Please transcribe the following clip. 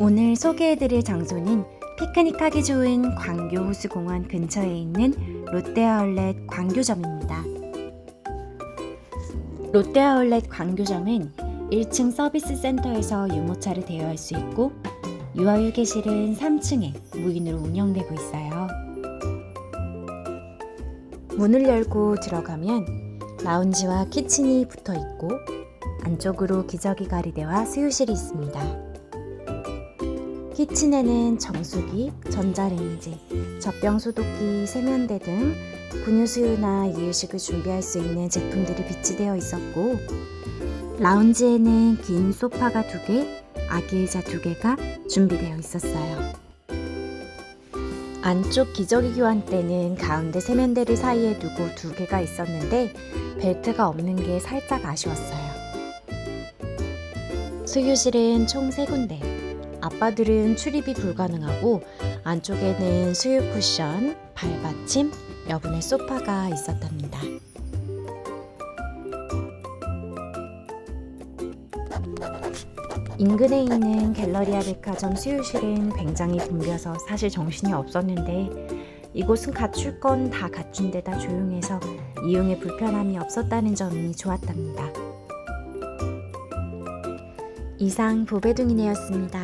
오늘 소개해드릴 장소는 피크닉하기 좋은 광교 호수공원 근처에 있는 롯데아울렛 광교점입니다. 롯데아울렛 광교점은 1층 서비스 센터에서 유모차를 대여할 수 있고 유아휴게실은 3층에 무인으로 운영되고 있어요. 문을 열고 들어가면 라운지와 키친이 붙어 있고 안쪽으로 기저귀 가리대와 수유실이 있습니다. 키친에는 정수기, 전자레인지, 젖병 소독기, 세면대 등 분유수유나 이유식을 준비할 수 있는 제품들이 비치되어 있었고 라운지에는 긴 소파가 두 개, 아기 의자 두 개가 준비되어 있었어요. 안쪽 기저귀 교환대는 가운데 세면대를 사이에 두고 두 개가 있었는데 벨트가 없는 게 살짝 아쉬웠어요. 수유실은 총세 군데. 아빠들은 출입이 불가능하고 안쪽에는 수유 쿠션, 발받침, 여분의 소파가 있었답니다. 인근에 있는 갤러리아 백화점 수유실은 굉장히 붐벼서 사실 정신이 없었는데 이곳은 갖출 건 다 갖춘 데다 조용해서 이용에 불편함이 없었다는 점이 좋았답니다. 이상 보배둥이네였습니다.